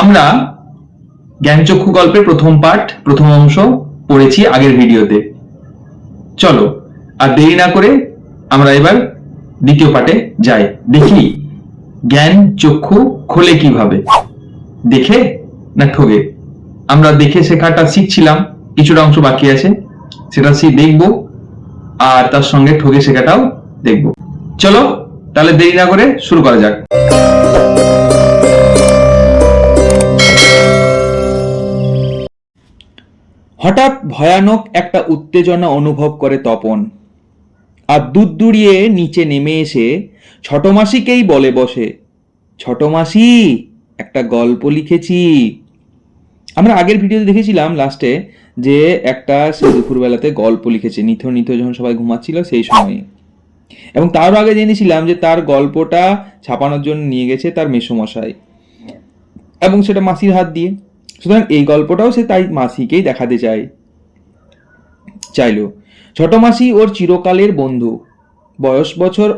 আমরা জ্ঞানচক্ষু গল্পের প্রথম পার্ট প্রথম অংশ পড়েছি আগের ভিডিওতে। চলো, আর দেরি না করে আমরা এবার দ্বিতীয় পার্টে যাই। দেখি জ্ঞান চক্ষু খোলে কীভাবে? দেখে না ঠগে? আমরা দেখে শেখাটা শিখছিলাম, কিছুটা অংশ বাকি আছে, সেটা শিখ দেখব, আর তার সঙ্গে ঠগে শেখাটাও দেখব। চলো, তাহলে দেরি না করে শুরু করা যাক। হঠাৎ ভয়ানক একটা উত্তেজনা অনুভব করে তপন। আর দুধ দুড়িয়ে নিচে নেমে এসে ছোট মাসিকেই বলে বসে, ছোট মাসি, একটা গল্প লিখেছি। আমরা আগের ভিডিওতে দেখেছিলাম লাস্টে যে একটা সে দুপুরবেলাতে গল্প লিখেছে, নিথ নিথ যখন সবাই ঘুমাচ্ছিল সেই সময়ে। এবং তারও আগে জেনেছিলাম যে তার গল্পটা ছাপানোর জন্য নিয়ে গেছে তার মেসোমশাই। এবং সেটা মাসির হাত দিয়ে। সুতরাং এই গল্পটাও সে তাই মাসিকেই দেখাতে চায়। চাইলো, ছোট মাসি ওর চিরকালের বন্ধু। বয়স বছর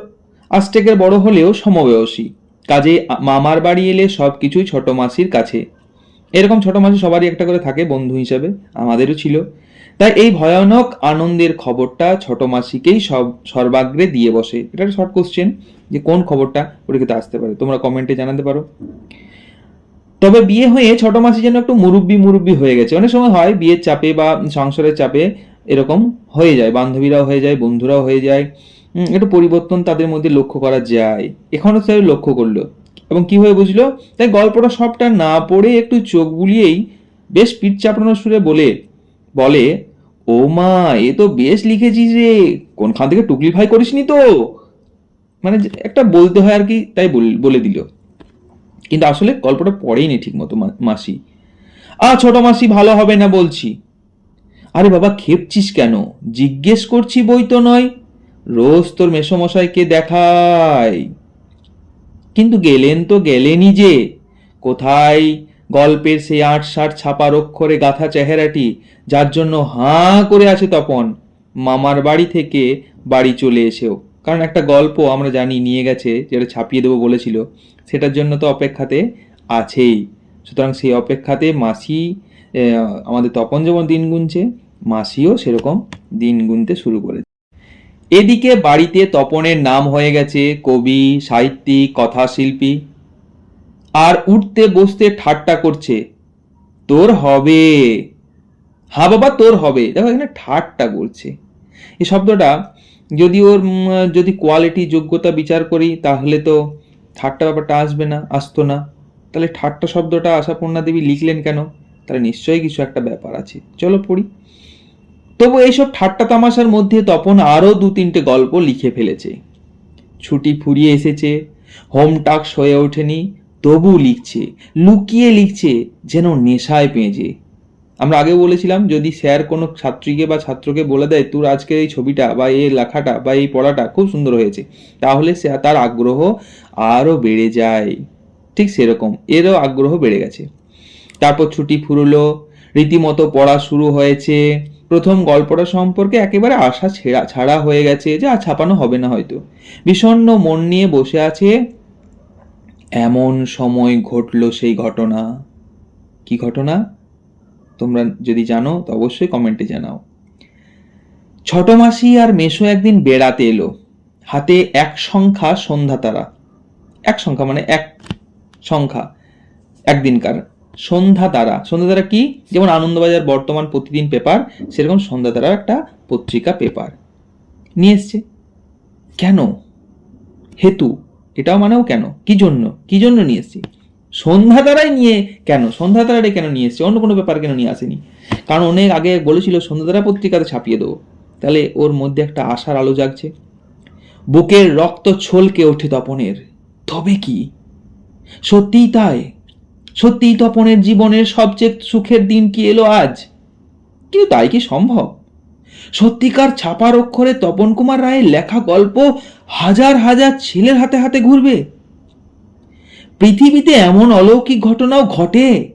আস্টেকের বড় হলেও সমবয়সী। কাজে মামার বাড়ি এলে সব কিছুই ছোট মাসির কাছে। এরকম ছোট মাসি সবারই একটা করে থাকে বন্ধু হিসেবে, আমাদেরও ছিল। তাই এই ভয়ানক আনন্দের খবরটা ছোট মাসিকেই সব সর্বাগ্রে দিয়ে বসে। এটা শর্ট কোশ্চেন যে কোন খবরটা পরীক্ষাতে আসতে পারে? তোমরা কমেন্টে জানাতে পারো। তবে বিয়ে হয়ে ছোট মাসি যেন একটু মুরব্বি মুরব্বি হয়ে গেছে। অনেক সময় হয় বিয়ের চাপে বা সংসারের চাপে এরকম হয়ে যায়, বান্ধবীরাও হয়ে যায়, বন্ধুরাও হয়ে যায়। একটু পরিবর্তন তাদের মধ্যে লক্ষ্য করা যায়। এখনও সে লক্ষ্য করল। এবং কি হয়ে বুঝলো? তাই গল্পটা সবটা না পড়ে একটু চোখ বুলিয়েই বেশ পিঠ চাপড়ানোর সুরে বলে বলে, ও মা, এ তো বেশ লিখেছিস রে। কোনখান থেকে টুকলি ভাই করিসনি তো? মানে একটা বলতে হয় আর কি, তাই বল- বলে দিল। কিন্তু আসলে গল্পটা পড়েইনি ঠিক মতো মাসি। আ, ছোট মাসি, ভালো হবে না বলছি। আরে বাবা, খেপছিস কেন? জিজ্ঞেস করছি বই তো নয়। রোজ তোর মেসমশাইকে দেখাই। কিন্তু গেলেন তো গেলেনই যে। কোথায় গল্পের সেই আট ষাট ছাপার অক্ষরে গাথা চেহারাটি? যার জন্য হাঁ করে আছে তপন। মামার বাড়ি থেকে বাড়ি চলে এসেও। কারণ একটা গল্প আমরা জানি নিয়ে গেছে, যেটা ছাপিয়ে দেবো বলেছিল, সেটার জন্য তো অপেক্ষাতে আছেই। সুতরাং সেই অপেক্ষাতে মাসি আমাদের তপন যেমন দিন গুনছে, মাসিও সেরকম দিন গুনতে শুরু করেছে। এদিকে বাড়িতে তপনের নাম হয়ে গেছে কবি, সাহিত্যিক, কথাশিল্পী। আর উঠতে বসতে ঠাট্টা করছে, তোর হবে। হ্যাঁ বাবা, তোর হবে। দেখো এখানে ঠাট্টা করছে। এই শব্দটা যদি ওর যদি কোয়ালিটি যোগ্যতা বিচার করি, তাহলে তো ঠাট্টা ব্যাপারটা আসবে না, আসতো না। তাহলে ঠাট্টা শব্দটা আশাপূর্ণা দেবী লিখলেন কেন? তাহলে নিশ্চয়ই কিছু একটা ব্যাপার আছে। চলো পড়ি। তবু এইসব ঠাট্টা তামাশার মধ্যে তপন আরও দু তিনটে গল্প লিখে ফেলেছে। ছুটি ফুরিয়ে এসেছে, হোম টাস্ক হয়ে ওঠেনি, তবু লিখছে, লুকিয়ে লিখছে, যেন নেশায় পেঁজে। আমরা আগে বলেছিলাম, যদি স্যার কোনো ছাত্রীকে বা ছাত্রকে বলে দেয়, তোর আজকের এই ছবিটা বা এই লেখাটা বা এই পড়াটা খুব সুন্দর হয়েছে, তাহলে সে তার আগ্রহ আরও বেড়ে যায়। ঠিক সেরকম, এরও আগ্রহ বেড়ে গেছে। তারপর ছুটি ফুরলো, রীতিমতো পড়া শুরু হয়েছে। প্রথম গল্পটা সম্পর্কে একেবারে আশা ছেড়া, ছাড়া হয়ে গেছে যে আর ছাপানো হবে না হয়তো। বিষণ্ণ মন নিয়ে বসে আছে, এমন সময় ঘটলো সেই ঘটনা। কি ঘটনা? তোমরা যদি জানো, তো অবশ্যই কমেন্টে জানাও। ছোট মাসি আর মেশো একদিন বেড়াতে এলো। হাতে এক সংখ্যা সন্ধ্যা তারা। এক সংখ্যা মানে এক সংখ্যা একদিনকার। সন্ধ্যা তারা। সন্ধ্যা তারা কি? যেমন আনন্দবাজার বর্তমান প্রতিদিন পেপার সেরকম সন্ধ্যা তারা একটা পত্রিকা পেপার নিয়ে এসছে। কেন? হেতু। এটাও মানেও কেন? কি জন্য? কি জন্য নিয়ে এসছি? সন্ধ্যা তারাই নিয়ে কেন? সন্ধ্যা তারাটাই কেন নিয়ে এসছে? অন্য কোনো ব্যাপার কেন নিয়ে আসেনি? কারণ অনেক আগে বলেছিল, সন্ধ্যা তারা পত্রিকাতে ছাপিয়ে দেবো। তাহলে ওর মধ্যে একটা আশার আলো জাগছে। বুকের রক্ত ছলকে ওঠে তপনের। তবে কি? সত্যিই তাই। সত্যিই তপনের জীবনের সবচেয়ে সুখের দিন কি এলো আজ? কিন্তু তাই কি সম্ভব? সত্যিকার ছাপার অক্ষরে তপন কুমার রায়ের লেখা গল্প হাজার হাজার ছেলের হাতে হাতে ঘুরবে। পৃথিবীতে এমন অলৌকিক ঘটনাও ঘটে?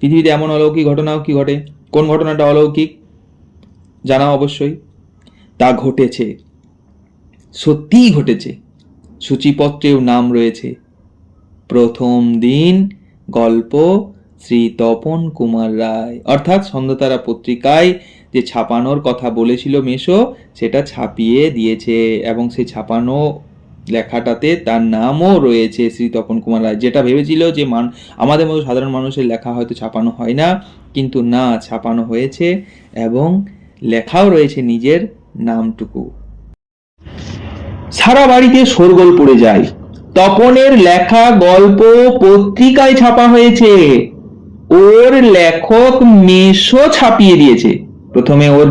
পৃথিবীতে এমন অলৌকিক ঘটনাও কি ঘটে? কোন ঘটনাটা অলৌকিক? জানাও অবশ্যই, তা ঘটেছে। সত্যিই ঘটেছে। সূচিপত্রেও নাম রয়েছে। প্রথম দিন গল্প শ্রী তপন কুমার রায়। অর্থাৎ সন্ধ্যতারা পত্রিকায় যে ছাপানোর কথা বলেছিল মেশো, সেটা ছাপিয়ে দিয়েছে এবং সেই ছাপানো লেখাটাতে তার নামও রয়েছে শ্রী তপন কুমার রায়। যেটা ভেবেছিল যে মান আমাদের মতো সাধারণ মানুষের লেখা হয়তো ছাপানো হয় না, কিন্তু না, ছাপানো হয়েছে এবং লেখাও রয়েছে নিজের নামটুকু। সারা বাড়িতে শোরগোল পড়ে যায়। তপনের লেখা গল্প পত্রিকায় ছাপা হয়েছে। ওর লেখক মেশো ছাপিয়ে দিয়েছে। প্রথমে ওর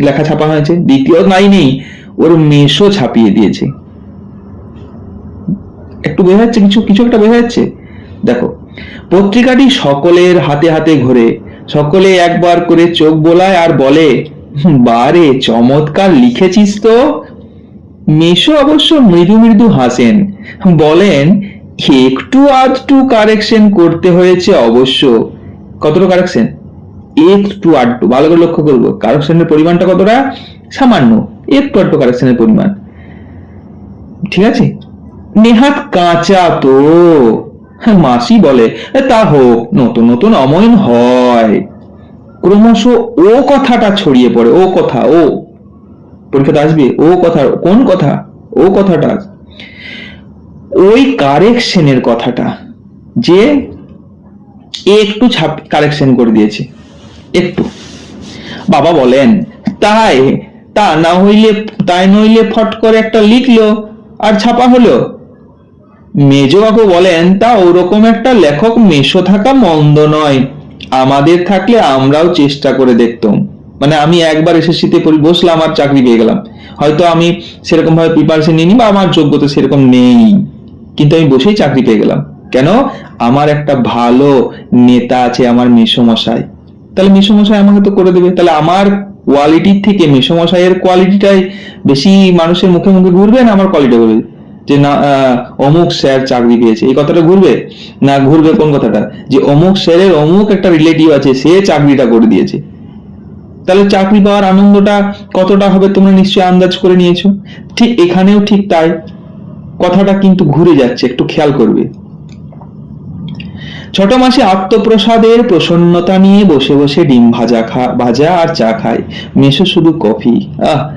লেখা ছাপা হয়েছে, দ্বিতীয় লাইনেই ওর মেশো ছাপিয়ে দিয়েছে। একটু বোঝা যাচ্ছে, কিছু কিছু একটা বোঝা যাচ্ছে? দেখো, পত্রিকাটি সকলের হাতে হাতে ঘোরে, সকলে একবার করে চোখ বোলায় আর বলে বারে, চমৎকার লিখেছিস তো। মেশো অবশ্য মৃদু মৃদু হাসেন, বলেন, একটু আধটু কারেকশন করতে হয়েছে অবশ্য। কতটা কারেকশন একটু আধটু, ভালো করে লক্ষ্য করব কারেকশনের পরিমাণটা কতটা? সামান্য, একটু আধটু কারেকশনের পরিমাণ। ঠিক আছে? নেহাত কাঁচা তো। হ্যাঁ, মাসি বলে তা হোক নতুন নতুন অময়ন হয়। ক্রমশ ও কথাটা ছড়িয়ে পড়ে ও কথা ও। পরীক্ষাতে আসবে ও কথা কোন কথা? ও কথাটা? ওই কারেকশনের কথাটা যে একটু ছাপ কারেকশন করে দিয়েছে একটু। বাবা বলেন তাই তা না হইলে তাই নইলে ফট করে একটা লিখলো আর ছাপা হলো? মেজো বাবু বলেন, তা ওরকম একটা লেখক মেশো থাকা মন্দ নয়। আমাদের থাকলে আমরাও চেষ্টা করে দেখতাম। মানে আমি একবার এসএসসিতে পড়ি, বসলাম আর চাকরি পেয়ে গেলাম। হয়তো আমি সেরকম ভাবে প্রিপারেশন নিইনি বা আমার যোগ্যতা সেরকম নেই। কিন্তু আমি বসেই চাকরি পেয়ে গেলাম। কেন? আমার একটা ভালো নেতা আছে আমার মেসমশাই। তাহলে মেসমশাই আমাকে তো করে দেবে। তাহলে আমার কোয়ালিটির থেকে মেসমশাইয়ের কোয়ালিটিটাই বেশি মানুষের মুখে মুখে ঘুরবে না আমার কোয়ালিটি ঘুরবে? যে না অমুক স্যার চাকরি পেয়েছে, এই কথাটা ঘুরবে? না ঘুরবে কোন কথাটা? যে অমুক স্যারের অমুক একটা রিলেটিভ আছে, সে চাকরিটা করে দিয়েছে। তাহলে চাকরি পাওয়ার আনন্দটা কতটা হবে তোমরা নিশ্চয়ই আন্দাজ করে নিয়েছো? ঠিক এখানেও ঠিক তাই। কথাটা কিন্তু ঘুরে যাচ্ছে, একটু খেয়াল করবে। ছোট মাসে আত্মপ্রসাদের প্রসন্নতা নিয়ে বসে বসে ডিম ভাজা খা, ভাজা আর চা খায়। মেশো শুধু কফি। আহ,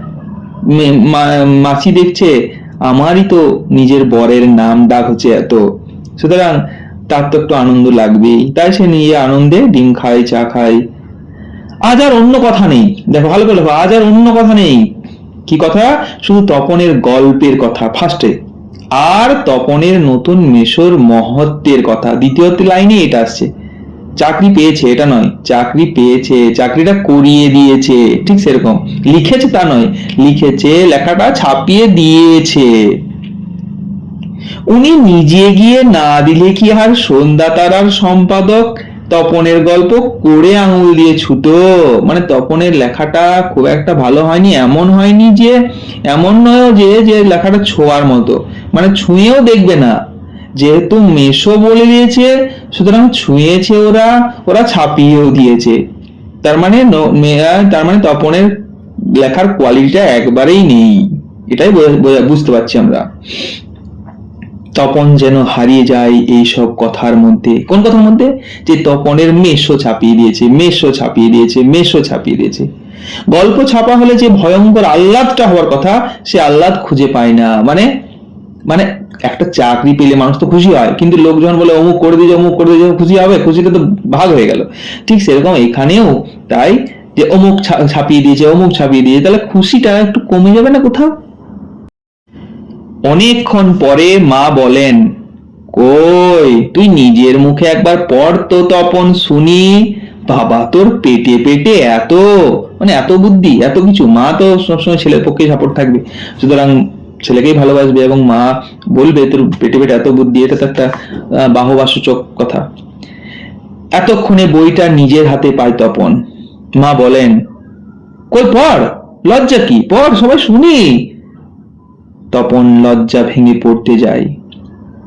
মে- মা- মাসি দেখছে আমারই তো নিজের বরের নাম ডাক হচ্ছে এত। সুতরাং তার তো একটু আনন্দ লাগবেই। তাই সে নিয়ে আনন্দে ডিম খায়, চা খায়। আজ আর অন্য কথা নেই। দেখো, ভালো করে আজ আর অন্য কথা নেই। কি কথা? শুধু তপনের গল্পের কথা। ফার্স্টে আর তপনের নতুন মেশোর মহত্বের কথা। দ্বিতীয় লাইনে এটা আসছে। চাকরি পেয়েছে, এটা নয়। চাকরি পেয়েছে, চাকরিটা করিয়ে দিয়েছে, ঠিক সেরকম। লিখেছে তা নয়, লিখেছে, লেখাটা ছাপিয়ে দিয়েছে। উনি নিজে গিয়ে না দিলে কি আর সন্ধ্যা তারার সম্পাদক তপনের গল্প করে আঙুল দিয়ে ছুতো মানে তপনের লেখাটা খুব একটা ভালো হয়নি, এমন হয়নি যে, এমন নয় যে যে লেখাটা ছোঁয়ার মতো। মানে ছুঁয়েও দেখবে না। যেহেতু মেশো বলে দিয়েছে, সুতরাং ছুঁয়েছে ওরা ওরা ছাপিয়েও দিয়েছে। তার মানে তার মানে তপনের লেখার কোয়ালিটিটা একবারেই নেই। এটাই বোঝা- বোঝা- বুঝতে পারছি আমরা। তপন যেন হারিয়ে যায় এই সব কথার মধ্যে। কোন কথার মধ্যে? যে তপনের মেশো ছাপিয়ে দিয়েছে মেশো ছাপিয়ে দিয়েছে মেশো ছাপিয়ে দিয়েছে। গল্প ছাপা হলে যে ভয়ঙ্কর আহ্লাদটা হওয়ার কথা, সে আহ্লাদ খুঁজে পায় না। মানে মানে একটা চাকরি পেলে মানুষ তো খুশি হয়, কিন্তু লোকজন বলে, অমুক করে দিয়ে অমুক করে দিয়ে খুশি হবে, খুশিটা তো ভাগ হয়ে গেল। ঠিক সেরকম এখানেও তাই যে অমুক ছাপিয়ে দিয়েছে, অমুক ছাপিয়ে দিয়েছে, তাহলে খুশিটা একটু কমে যাবে না কোথাও? অনেকক্ষণ পরে মা বলেন, কই, তুই নিজের মুখে একবার পড় তো তপন, শুনি। বাবা তোর পেটে পেটে এত মানে এত বুদ্ধি, এত কিছু। মা তো সবসময় ছেলের পক্ষে সাপোর্ট থাকবে। সুতরাং ছেলেকেই ভালোবাসবে এবং মা বলবে, তোর পেটে পেটে এত বুদ্ধি, এটা তো একটা বাহবাসূচক কথা। এতক্ষণে বইটা নিজের হাতে পায় তপন। মা বলেন, কই, পড়, লজ্জা কি? পড়, সবাই শুনি। তপন লজ্জা ভেঙে পড়তে যায়।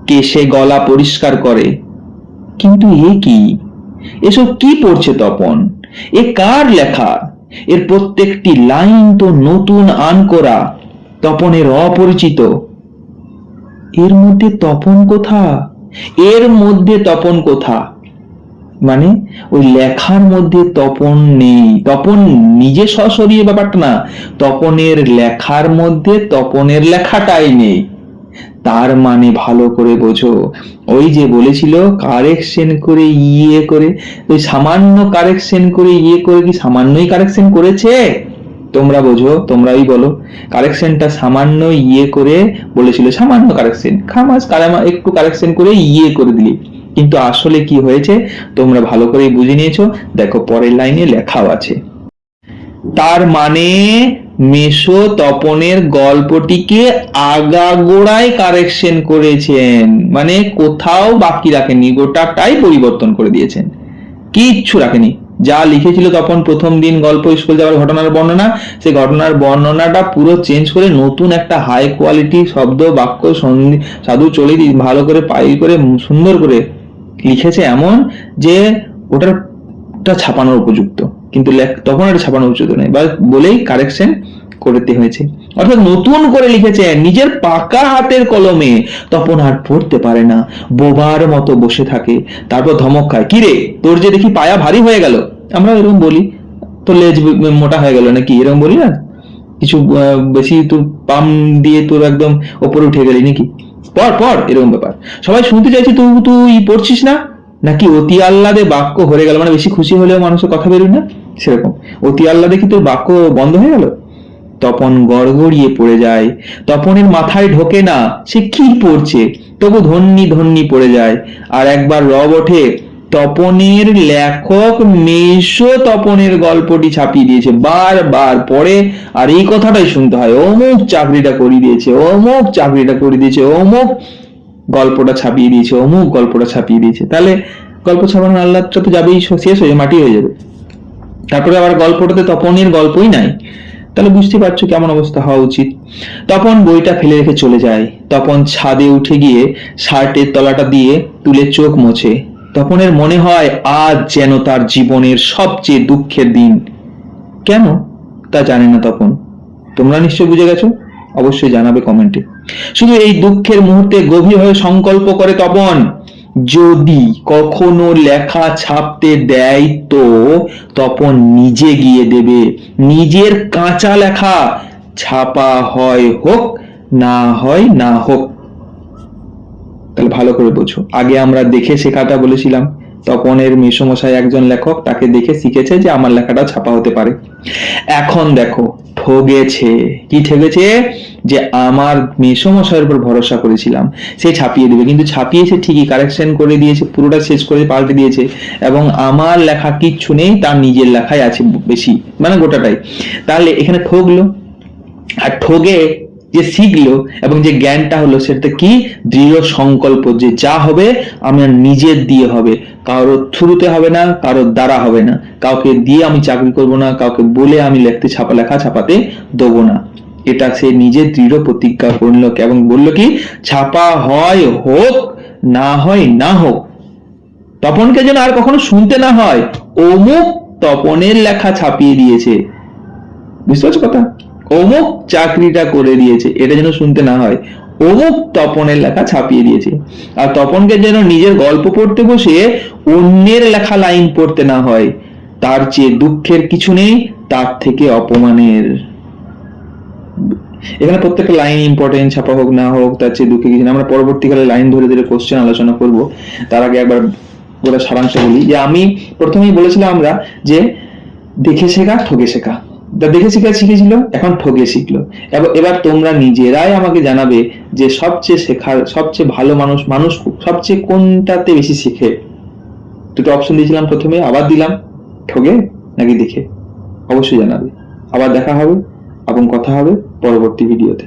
কেশে গলা পরিষ্কার করে, কিন্তু এ কি? এসব কি পড়ছে তপন? এ কার লেখা? এর প্রত্যেকটি লাইন তো নতুন আন করা তপনের অপরিচিত। এর মধ্যে তপন কোথা? এর মধ্যে তপন কোথা? মানে ওই লেখার মধ্যে তপন নেই। তপন নিজে সশরীর ব্যাপারটা না, তপনের লেখার মধ্যে তপনের লেখাটাই নেই। তার মানে ভালো করে বোঝো। ওই যে বলেছিল, কারেকশন করে ইয়ে করে, ওই সামান্য কারেকশন করে ইয়ে করে কি সামান্যই কারেকশন করেছে? তোমরা বোঝো, তোমরাই বলো। কারেকশনটা সামান্য ইয়ে করে বলেছিল, সামান্য কারেকশন খামাস, কারামা, একটু কারেকশন করে ইয়ে করে দিলি। কিন্তু আসলে কি হয়েছে, তোমরা ভালো করে বুঝে নিয়েছো। দেখো, পরের লাইনে লেখাও আছে। তার মানে মেশো তপনের গল্পটিকে আগাগোড়ায় কারেকশন করেছেন। মানে কোথাও বাকি রাখেনি গোটাটাই পরিবর্তন করে দিয়েছেন। কিচ্ছু রাখেনি। যা লিখেছিল তখন প্রথম দিন গল্প স্কুল যাওয়ার ঘটনার বর্ণনা, সেই ঘটনার বর্ণনাটা পুরো চেঞ্জ করে নতুন একটা হাই কোয়ালিটি শব্দ, বাক্য, সন্ধি, সাধু চলে দি- ভালো করে পাই করে সুন্দর করে লিখেছে এমন যে ওটার ওটা ছাপানোর উপযুক্ত। কিন্তু তখন এটা ছাপানোর উপযুক্ত নয় বা বলেই কারেকশন করতে হয়েছে। অর্থাৎ নতুন করে লিখেছে, নিজের পাকা হাতের কলমে তপন আর পড়তে পারে না। বোবার মতো বসে থাকে। তারপর ধমক খায় কিরে তোর যে দেখি পায়া ভারী হয়ে গেল। আমরা এরকম বলি, তোর লেজ মোটা হয়ে গেল নাকি? এরকম বলি না? কিছু বেশি তোর পাম দিয়ে তোর একদম ওপরে উঠে গেলি নাকি? পড় পড়, এরকম ব্যাপার। সবাই শুনতে চাইছি তুই তুই পড়ছিস না? নাকি অতি আহ্লাদে বাক্য হরে গেল? মানে বেশি খুশি হলেও মানুষের কথা বেরোয় না? সেরকম। অতি আহ্লাদে কি তোর বাক্য বন্ধ হয়ে গেল? তপন গড়গড়িয়ে পড়ে যায়। তপনের মাথায় ঢোকে না, সে কি পড়ছে? তবু ধন্যি ধন্যি পড়ে যায়। আর একবার রব ওঠে, তপনের লেখক মেশো তপনের গল্পটি ছাপিয়ে দিয়েছে। বারবার পড়ে, আর এই কথাটাই শুনতে হয়। অমুক চাকরিটা করে দিয়েছে, অমুক চাকরিটা করে দিয়েছে, অমুক গল্পটা ছাপিয়ে দিয়েছে, অমুক গল্পটা ছাপিয়ে দিয়েছে। তাহলে গল্প ছাপানোর আল্লাহটা তো যাবেই, শেষ হয়ে মাটি হয়ে যাবে। তারপরে আবার গল্পটাতে তপনের গল্পই নাই। তাহলে বুঝতে পারছ কেমন অবস্থা হওয়া উচিত। তপন বইটা ফেলে রেখে চলে যায়। তপন ছাদে উঠে গিয়ে শার্টের তলাটা দিয়ে তুলে চোখ মোছে। তপনের মনে হয় আজ যেন তার জীবনের সবচেয়ে দুঃখের দিন। কেন? তা জানে না তপন। তোমরা নিশ্চয় বুঝে গেছো? অবশ্যই জানাবে কমেন্টে। শুধু এই দুঃখের মুহূর্তে গভীরভাবে সংকল্প করে তপন। যদি কখনো লেখা ছাপতে দেয় তো তপন নিজে গিয়ে দেবে। নিজের কাঁচা লেখা ছাপা হয় হোক, না হয় না হোক। তাহলে ভালো করে বোঝো। আগে আমরা দেখে শেখাটা বলেছিলাম। তপনের মেসমশাই একজন লেখক, তাকে দেখে শিখেছে যে আমার লেখাটা ছাপা হতে পারে। এখন দেখো, ঠগেছে। কি ঠেগেছে? যে আমার মেসমশাইয়ের উপর ভরসা করেছিলাম। সে ছাপিয়ে দেবে। কিন্তু ছাপিয়েছে ঠিকই কারেকশন করে দিয়েছে, পুরোটা শেষ করে পাল্টে দিয়েছে। এবং আমার লেখা কিচ্ছু নেই, তার নিজের লেখাই আছে বেশি মানে গোটাটাই। তাহলে এখানে ঠগলো। আর ঠগে যে শিখলো এবং যে জ্ঞানটা হলো, সেটা কি? দৃঢ় সংকল্প যে যা হবে, আমার নিজের দিয়ে হবে। কারোর থ্রুতে হবে না, কারোর দ্বারা হবে না। কাউকে দিয়ে আমি চাকরি করব না, কাউকে বলে আমি লিখতে ছাপা লেখা ছাপাতে দেবো না। এটা সে নিজে দৃঢ় প্রতিজ্ঞা করল এবং বলল কি, ছাপা হয় হোক, না হয় না হোক। তপনকে যেন আর কখনো শুনতে না হয়, অমুক তপনের লেখা ছাপিয়ে দিয়েছে। বুঝতে পারছ কথা? অমুক চাকরিটা করে দিয়েছে, এটা যেন শুনতে না হয়। অমুক তপনের লেখা ছাপিয়ে দিয়েছে। আর তপনকে যেন নিজের গল্প পড়তে বসে অন্যের লেখা লাইন পড়তে না হয়, তার চেয়ে দুঃখের কিছু নেই, তার থেকে অপমানের। এখানে প্রত্যেকটা লাইন ইম্পর্টেন্ট ছাপা হোক, না হোক, তার চেয়ে দুঃখে কিছু। আমরা পরবর্তীকালে লাইন ধরে ধরে কোশ্চেন আলোচনা করব। তার আগে একবার পুরো সারাংশ বলি যে, আমি প্রথমেই বলেছিলাম আমরা যে, দেখে শেখা ঠকে শেখা। দেখে শিখা শিখেছিল, এখন ঠকে শিখলো। এবার এবার তোমরা নিজেরাই আমাকে জানাবে যে সবচেয়ে শেখার, সবচেয়ে ভালো মানুষ মানুষ সবচেয়ে কোনটাতে বেশি শেখে? দুটো অপশন দিয়েছিলাম প্রথমে, আবার দিলাম। ঠকে নাকি দেখে? অবশ্যই জানাবে। আবার দেখা হবে এবং কথা হবে, পরবর্তী ভিডিওতে